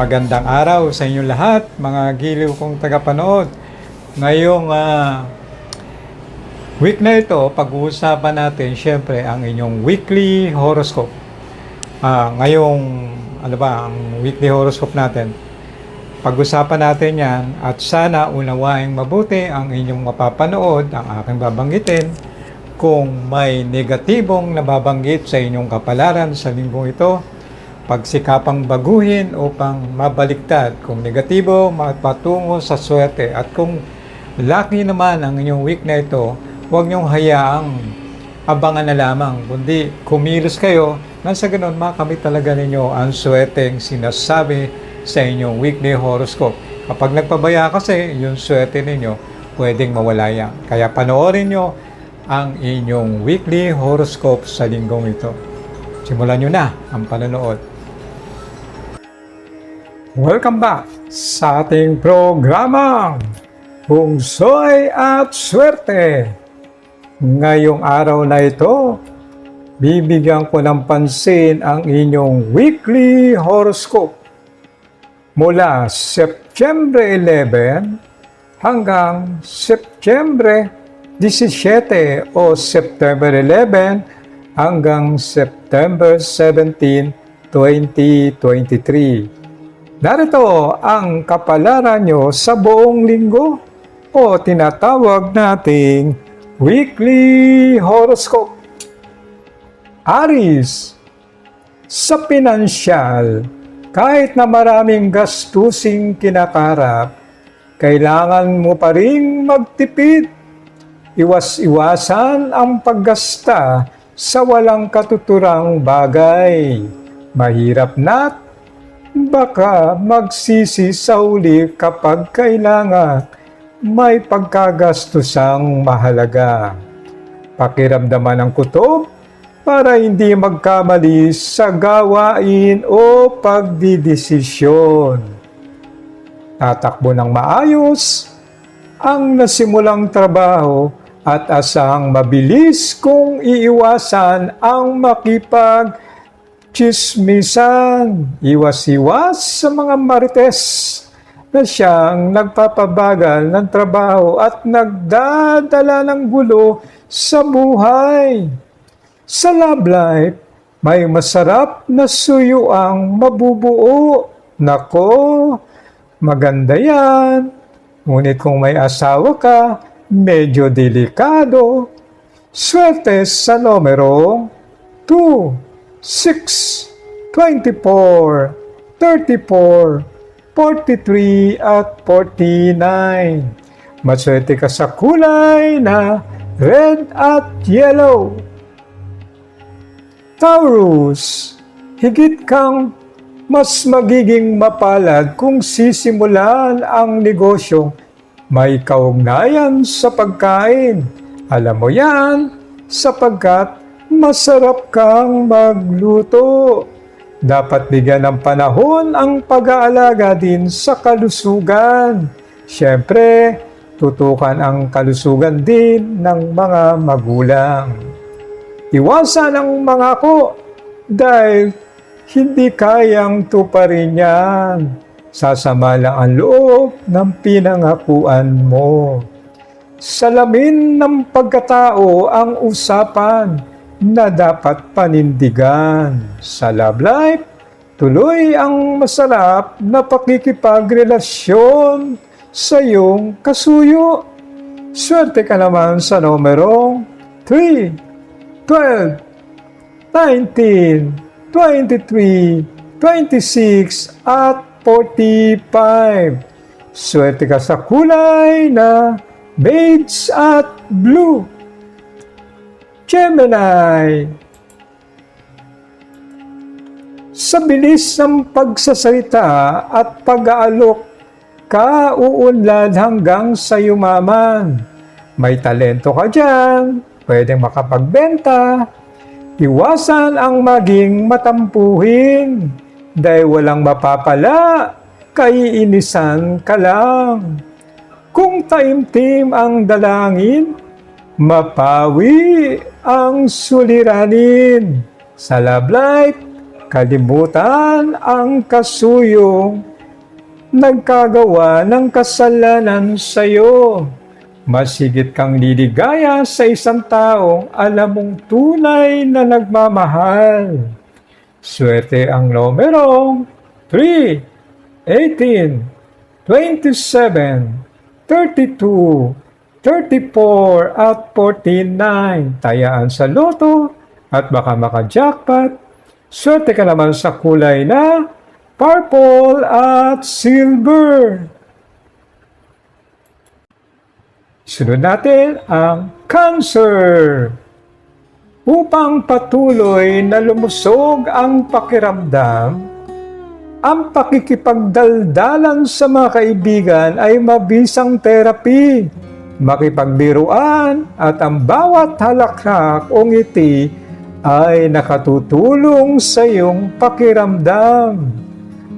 Magandang araw sa inyong lahat, mga giliw kong tagapanood. Ngayong ah, week na ito, pag-uusapan natin syempre ang inyong weekly horoscope. Ah, ngayong, ano ba, ang weekly horoscope natin. Pag-usapan natin yan at sana unawaing mabuti ang inyong mapapanood, ang aking babanggitin, kung may negatibong nababanggit sa inyong kapalaran sa linggong ito, pagsikapang baguhin upang mabaliktad kung negatibo, mapatungo sa swerte. At kung lucky naman ang inyong week na ito, huwag niyong hayaang abangan na lamang, kundi kumilos kayo nang sa ganun makamit talaga ninyo ang swerteng sinasabi sa inyong weekly horoscope. Kapag nagpabaya kasi, yung swerte ninyo, pwedeng mawala yan. Kaya panoorin nyo ang inyong weekly horoscope sa linggong ito. Simulan nyo na ang panonood. Welcome back sa ating programang Pungsoy at Swerte. Ngayong araw na ito, bibigyan ko ng pansin ang inyong weekly horoscope mula September 11 hanggang September 17 o September 11 hanggang September 17, 2023. Narito ang kapalaran nyo sa buong linggo o tinatawag nating weekly horoscope. Aris, sa pinansyal, kahit na maraming gastusing kinakarap, kailangan mo pa rin magtipid. Iwas-iwasan ang paggasta sa walang katuturang bagay. Mahirap na baka magsisi sa uli kapag kailangan may pagkagastusang mahalaga. Pakiramdaman ng kutob para hindi magkamali sa gawain o pagdidesisyon. Tatakbo ng maayos ang nasimulang trabaho at asang mabilis kung iiwasan ang makipag chismisan, iwas-iwas sa mga marites na siyang nagpapabagal ng trabaho at nagdadala ng gulo sa buhay. Sa love life, may masarap na suyo ang mabubuo. Nako, maganda yan. Ngunit kung may asawa ka, medyo delikado. Swerte sa numero 2. 6, 24, 34, 43 at 49. Maswerte ka sa kulay na red at yellow. Taurus, higit kang mas magiging mapalad kung sisimulan ang negosyo may kaugnayan sa pagkain. Alam mo yan sapagkat masarap kang magluto. Dapat bigyan ng panahon ang pag-aalaga din sa kalusugan. Siyempre, tutukan ang kalusugan din ng mga magulang. Iwasan ang mga ko dahil hindi kayang tuparin yan. Sasama lang ang loob ng pinangakuan mo. Salamin ng pagkatao ang usapan na dapat panindigan. Sa love life, tuloy ang masarap na pakikipagrelasyon sa iyong kasuyo. Swerte ka naman sa numero 3, 12, 19, 23, 26 at 45. Swerte ka sa kulay na beige at blue. Gemini. Sa bilis ng pagsasalita at pag-aalok, ka uunlad hanggang sa yumaman. May talento ka dyan, pwedeng makapagbenta. Iwasan ang maging matampuhin dahil walang mapapala, kaiinisan ka lang. Kung taimtim ang dalangin, mapawi ang suliranin. Sa love life, kalimutan ang kasuyong nagkagawa ng kasalanan sa iyo. Masigit kang liligaya sa isang taong alam mong tunay na nagmamahal. Swerte ang numerong 3, 18, 27, 32, 34 at 49. Tayaan sa loto at baka maka-jackpot. Swerte ka naman sa kulay na purple at silver. Sunod natin ang cancer. Upang patuloy na lumusog ang pakiramdam, ang pakikipagdaldalan sa mga kaibigan ay mabisang therapy, makipagbiruan at ang bawat halakhak o ngiti ay nakatutulong sa iyong pakiramdam.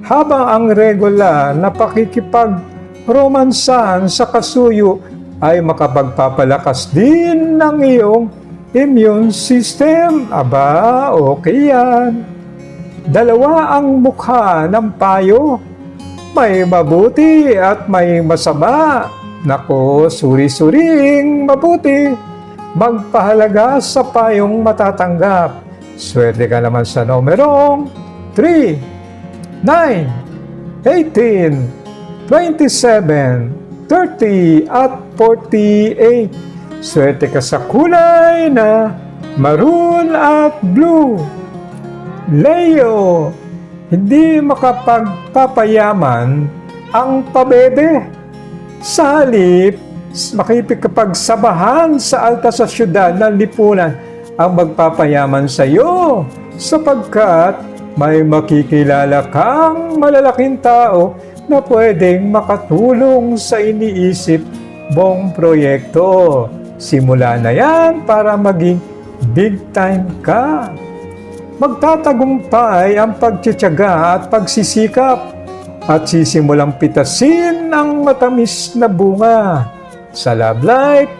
Habang ang regular na pakikipag-romansahan sa kasuyo ay makapagpapalakas din ng iyong immune system. Aba, okay yan. Dalawa ang mukha ng payo. May mabuti at may masama. Nako, suri-suring mabuti. Magpahalaga sa payong matatanggap. Swerte ka naman sa numerong 3, 9, 18, 27, 30 at 48. Swerte ka sa kulay na maroon at blue. Leo, hindi makapagpapayaman ang pabebe. Sa halip, makipagpagsabahan sa alta sa syudad ng lipunan ang magpapayaman sa iyo sapagkat may makikilala kang malalaking tao na pwedeng makatulong sa iniisip mong proyekto. Simula na yan para maging big time ka. Magtatagumpay ang pagtsatsaga at pagsisikap at sisimulang pitasin ang matamis na bunga. Sa love life,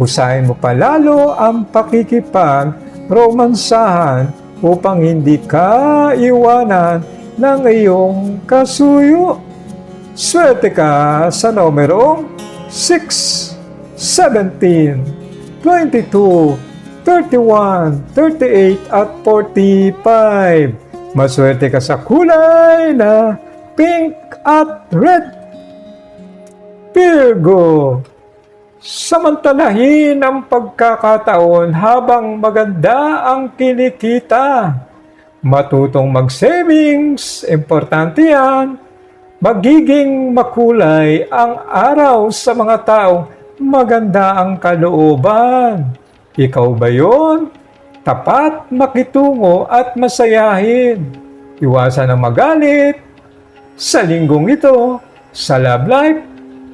husayin mo palalo ang pakikipag-romansahan upang hindi ka iwanan ng iyong kasuyo. Swerte ka sa numero 6, 17, 22, 31, 38 at 45. Maswerte ka sa kulay na pink at red. Virgo, samantalahin ang pagkakataon habang maganda ang kinikita. Matutong mag-savings, importante yan. Magiging makulay ang araw sa mga taong maganda ang kalooban. Ikaw ba yon? Tapat, makitungo at masayahin. Iwasan ang magalit. Sa linggong ito, sa love life,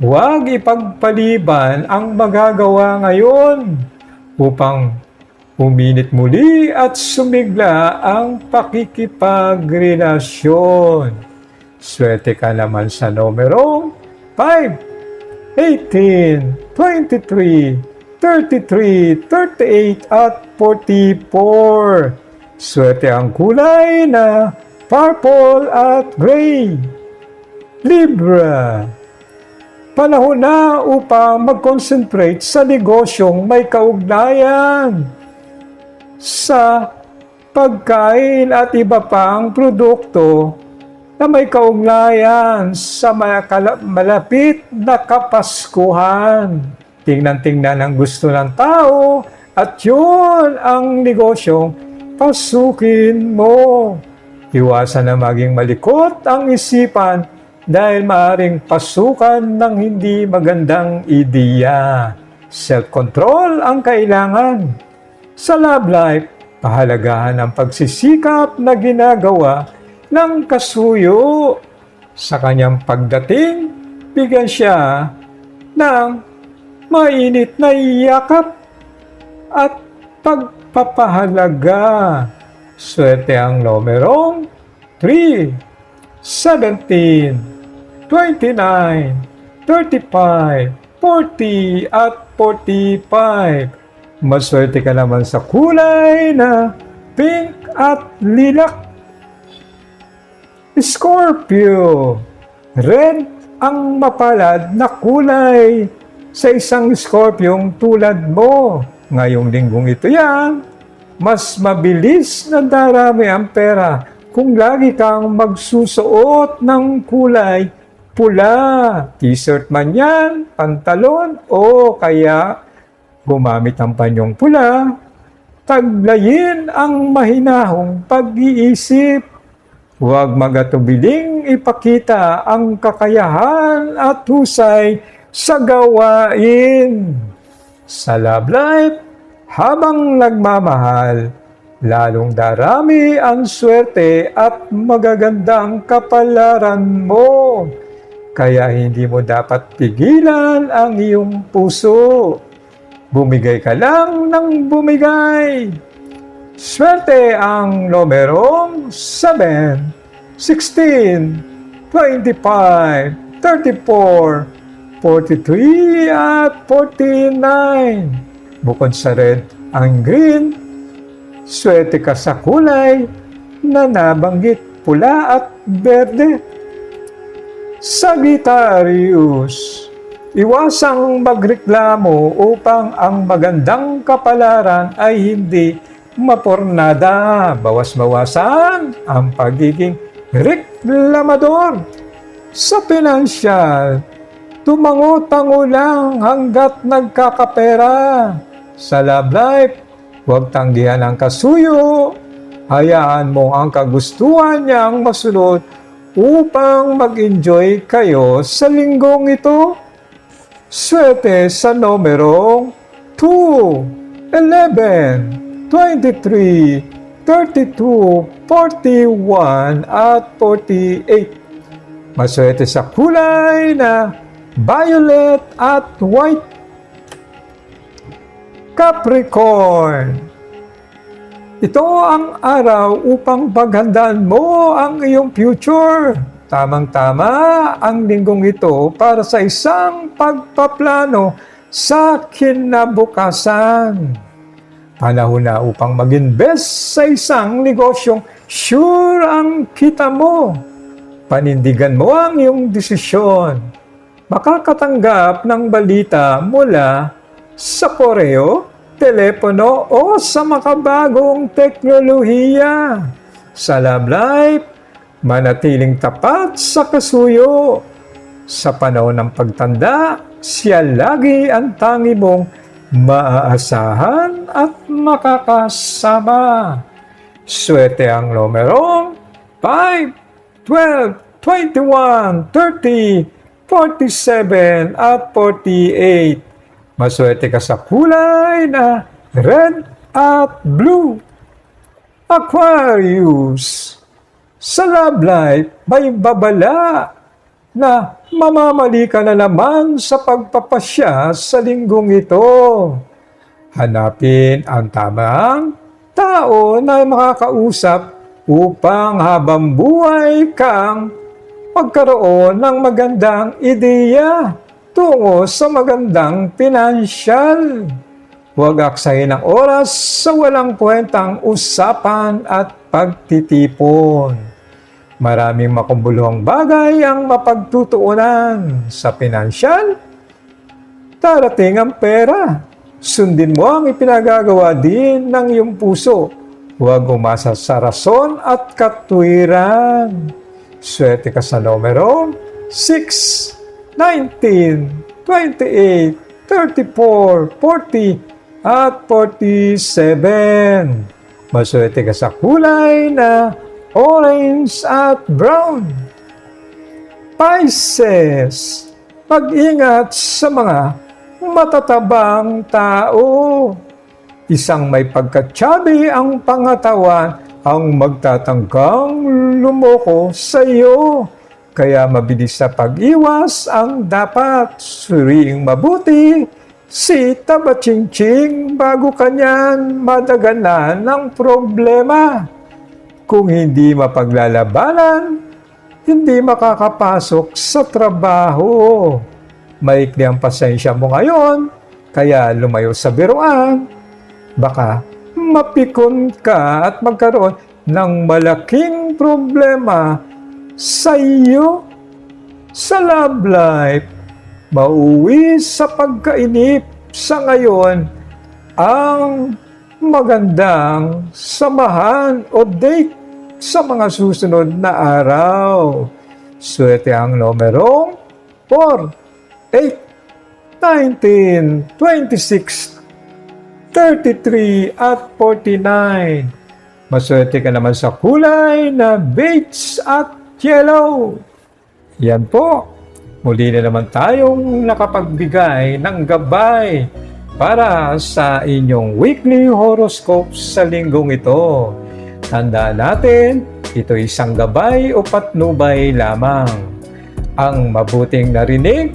huwag ipagpaliban ang magagawa ngayon upang uminit muli at sumigla ang pakikipagrelasyon. Swerte ka naman sa numero 5, 18, 23, 33, 38 at 44. Swerte ang kulay na purple at gray. Libra. Panahon na upang mag-concentrate sa negosyong may kaugnayan sa pagkain at iba pang produkto na may kaugnayan sa mga malapit na kapaskuhan. Tingnan-tingnan ang gusto ng tao at yun ang negosyong pasukin mo. Iwasan na maging malikot ang isipan dahil maaring pasukan ng hindi magandang ideya. Self-control ang kailangan. Sa love life, pahalagahan ang pagsisikap na ginagawa ng kasuyo. Sa kanyang pagdating, bigyan siya ng mainit na yakap at pagpapahalaga. Swerte ang numerong 3, 17, 29, 35, 40 at 45. Maswerte ka naman sa kulay na pink at lilac. Scorpio, red ang mapalad na kulay sa isang scorpiong tulad mo. Ngayong linggong ito yan, mas mabilis na darami ang pera kung lagi kang magsusuot ng kulay pula. T-shirt man yan, pantalon, o kaya gumamit ang panyong pula. Taglayin ang mahinahong pag-iisip. Huwag magatubiling ipakita ang kakayahan at husay sa gawain. Sa love life, habang nagmamahal, lalong darami ang swerte at magagandang kapalaran mo. Kaya hindi mo dapat pigilan ang iyong puso. Bumigay ka lang ng bumigay. Swerte ang numerong 7, 16, 25, 34, 43 at 49. Bukod sa red, ang green, swerte ka sa kulay na nabanggit pula at berde. Sagittarius, iwasang magreklamo upang ang magandang kapalaran ay hindi mapornada. Bawas-bawasan ang pagiging reklamador. Sa pinansyal, tumango-tango lang hanggat nagkakapera. Sa love life, huwag tanggihan ang kasuyo. Hayaan mo ang kagustuhan niyang masunod upang mag-enjoy kayo sa linggong ito. Swerte sa numerong 2, 11, 23, 32, 41 at 48. Maswerte sa kulay na violet at white. Capricorn. Ito ang araw upang paghandaan mo ang iyong future. Tamang-tama ang linggong ito para sa isang pagpaplano sa kinabukasan. Panahon na upang mag-invest sa isang negosyong sure ang kita mo. Panindigan mo ang iyong desisyon. Makakatanggap ng balita mula sa koreo, telepono o sa makabagong teknolohiya. Sa love life, manatiling tapat sa kasuyo. Sa panahon ng pagtanda, siya lagi ang tangi mong maaasahan at makakasama. Swerte ang numerong 5, 12, 21, 30, 47 at 48. Maswerte ka sa kulay na red at blue. Aquarius. Sa love life, may babala na mamamali ka na naman sa pagpapasya sa linggong ito. Hanapin ang tamang tao na makakausap upang habang buhay kang magkaroon ng magandang ideya tungo sa magandang pinansyal. Huwag aksayin ang oras sa walang kwentang usapan at pagtitipon. Maraming makumbuluhang bagay ang mapagtutuunan sa pinansyal. Darating ang pera. Sundin mo ang ipinagagawa din ng iyong puso. Huwag umasa sa rason at katwiran. Swerte ka sa numero 6, 19, 28, 34, 40, at 47. Maswerte ka sa kulay na orange at brown. Pisces, mag-ingat sa mga matatabang tao. Isang may pagkatsabi ang pangatawan ang magtatanggang lumoko sa iyo. Kaya mabilis sa pag-iwas ang dapat suriing mabuti si Tabachingching bago kanyan madaganan ng problema. Kung hindi mapaglalabanan, hindi makakapasok sa trabaho. Maikli ang pasensya mo ngayon, kaya lumayo sa biruan. Baka mapikon ka at magkaroon ng malaking problema sa iyo. sa love life, mauwi sa pagkainip sa ngayon ang magandang samahan o date sa mga susunod na araw. Swerte ang numerong 4, 8, 19, 26, 33 at 49. Maswerte ka naman sa kulay na beige at yellow. Yan po. Muli na naman tayong nakapagbigay ng gabay para sa inyong weekly horoscope sa linggong ito. Tandaan natin, ito isang gabay o patnubay lamang. Ang mabuting narinig,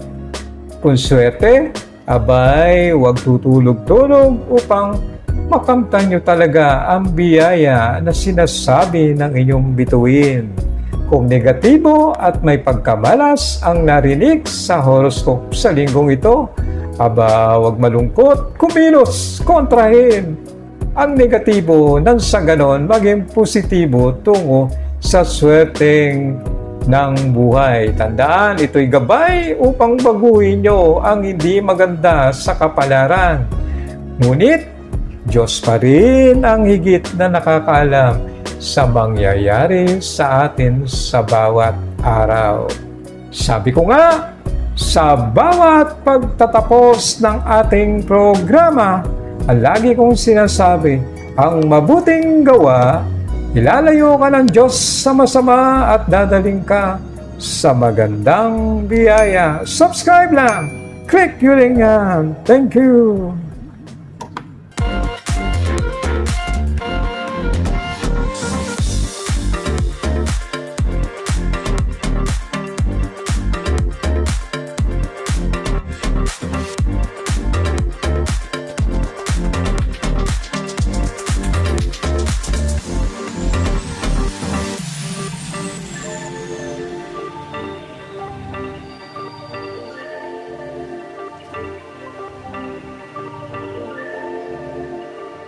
kung swerte, abay, huwag tutulog-tulog upang makamtan nyo talaga ang biyaya na sinasabi ng inyong bituin. Kung negatibo at may pagkamalas ang narinig sa horoscope sa linggong ito, aba huwag malungkot, kumilos, kontrahin ang negatibo nang sa ganon maging positibo tungo sa swerteng ng buhay. Tandaan, ito'y gabay upang baguhin nyo ang hindi maganda sa kapalaran. Ngunit, Diyos pa rin ang higit na nakakaalam sa mangyayari sa atin sa bawat araw. Sabi ko nga, sa bawat pagtatapos ng ating programa, ang lagi kong sinasabi, ang mabuting gawa, ilalayo ka ng Diyos sa masama at dadaling ka sa magandang biyaya. Subscribe lang! Click yun yan! Thank you!